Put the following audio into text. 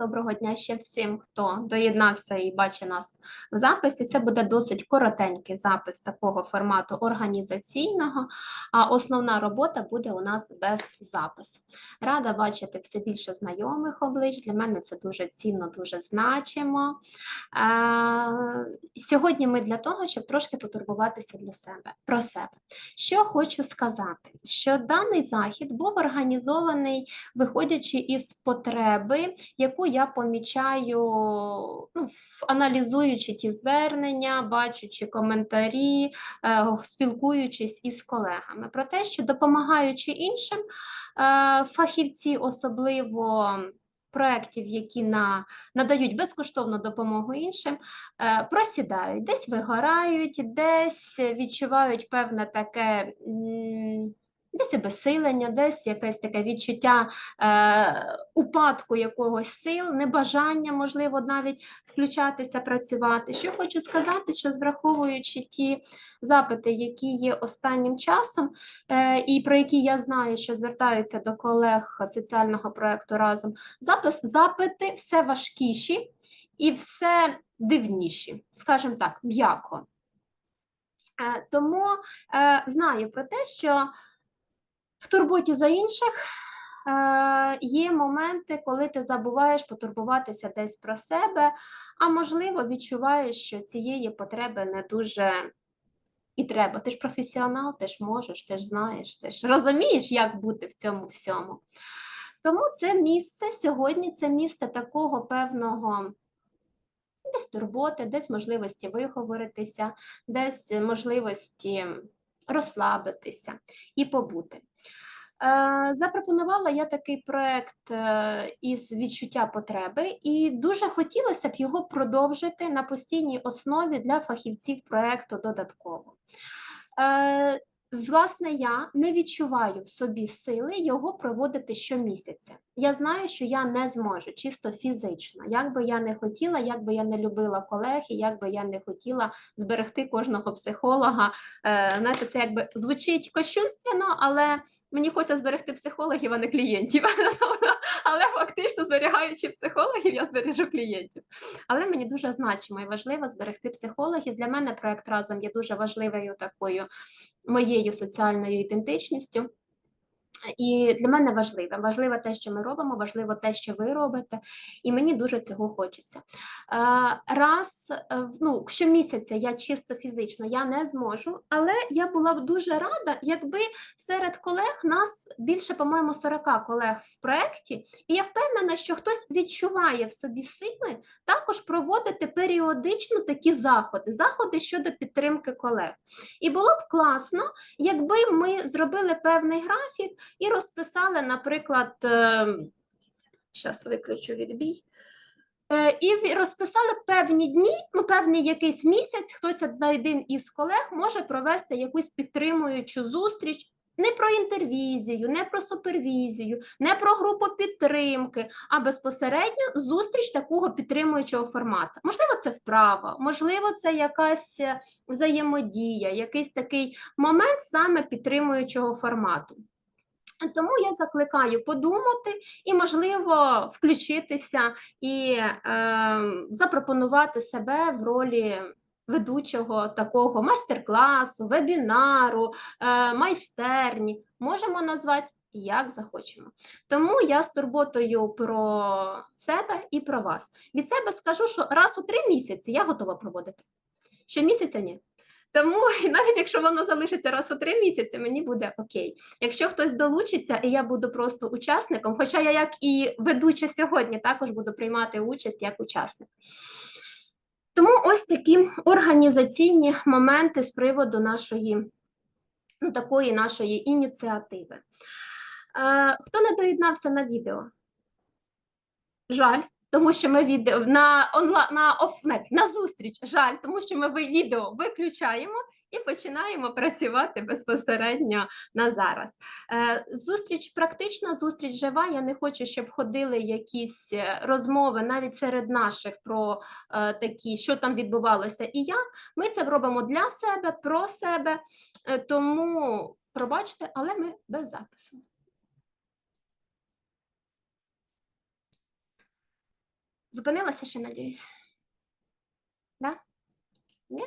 Доброго дня ще всім, хто доєднався і бачить нас в записі. Це буде досить коротенький запис такого формату організаційного, а основна робота буде у нас без запису. Рада бачити все більше знайомих облич. Для мене це дуже цінно, дуже значимо. Сьогодні ми для того, щоб трошки потурбуватися для себе про себе. Що хочу сказати, що даний захід був організований, виходячи із потреби, яку я помічаю, ну, аналізуючи ті звернення, бачучи коментарі, е, спілкуючись із колегами, про те, що допомагаючи іншим, е, фахівці, особливо проєктів, які на, надають безкоштовну допомогу іншим, е, просідають, десь вигорають, десь відчувають певне таке. Десь обесилення, десь якесь таке відчуття е, упадку якогось сил, небажання, можливо, навіть включатися, працювати. Що хочу сказати, що враховуючи ті запити, які є останнім часом, е, і про які я знаю, що звертаються до колег соціального проекту разом, запис, запити все важкіші і все дивніші, скажімо так, м'яко. Е, Тому е, знаю про те, що в турботі за інших е, є моменти, коли ти забуваєш потурбуватися десь про себе, а можливо, відчуваєш, що цієї потреби не дуже і треба. Ти ж професіонал, ти ж можеш, ти ж знаєш, ти ж розумієш, як бути в цьому всьому. Тому це місце сьогодні це місце такого певного. Десь турботи, десь можливості виговоритися, десь можливості розслабитися і побути. Е, Запропонувала я такий проект е, із відчуття потреби, і дуже хотілося б його продовжити на постійній основі для фахівців проекту додатково. Власне, я не відчуваю в собі сили його проводити щомісяця. Я знаю, що я не зможу чисто фізично. Як би я не хотіла, як би я не любила колег, і як би я не хотіла зберегти кожного психолога. Е, знаєте, це якби звучить кощунственно, але мені хочеться зберегти психологів, а не клієнтів. але фактично, зберігаючи психологів, я збережу клієнтів. Але мені дуже значимо і важливо зберегти психологів. Для мене проект разом є дуже важливою такою моєю соціальною ідентичністю. І для мене важливе. Важливо те, що ми робимо, важливо те, що ви робите, і мені дуже цього хочеться. Е, Раз, е, ну, щомісяця я чисто фізично я не зможу, але я була б дуже рада, якби серед колег нас більше, по-моєму, 40 колег в проєкті, і я впевнена, що хтось відчуває в собі сили також проводити періодично такі заходи, заходи щодо підтримки колег. І було б класно, якби ми зробили певний графік і розписали, наприклад, зараз виключу відбій. Е, І розписали певні дні, ну певний якийсь місяць, хтось один із колег може провести якусь підтримуючу зустріч. Не про інтервізію, не про супервізію, не про групу підтримки, а безпосередньо зустріч такого підтримуючого формату. Можливо, це вправа, можливо, це якась е, взаємодія, якийсь такий момент саме підтримуючого формату. Тому я закликаю подумати і, можливо, включитися і е, запропонувати себе в ролі ведучого такого майстер-класу, вебінару, е, майстерні. Можемо назвати як захочемо. Тому я з турботою про себе і про вас. Від себе скажу, що раз у три місяці я готова проводити. Щомісяця ні. Тому навіть якщо воно залишиться раз у три місяці, мені буде окей. Якщо хтось долучиться, і я буду просто учасником, хоча я, як і ведуча сьогодні, також буду приймати участь як учасник. Тому ось такі організаційні моменти з приводу нашої ну, такої нашої ініціативи. Е, хто не доєднався на відео? Жаль, тому що ми відео на онла на офнет на зустріч. Жаль, тому що ми відео виключаємо і починаємо працювати безпосередньо на зараз. Е, Зустріч практична, зустріч жива. Я не хочу, щоб ходили якісь е, розмови навіть серед наших про е, такі, що там відбувалося і як. Ми це робимо для себе, про себе. Тому пробачте, але ми без запису. Зупинилася ще, надіюсь? Да? Ні?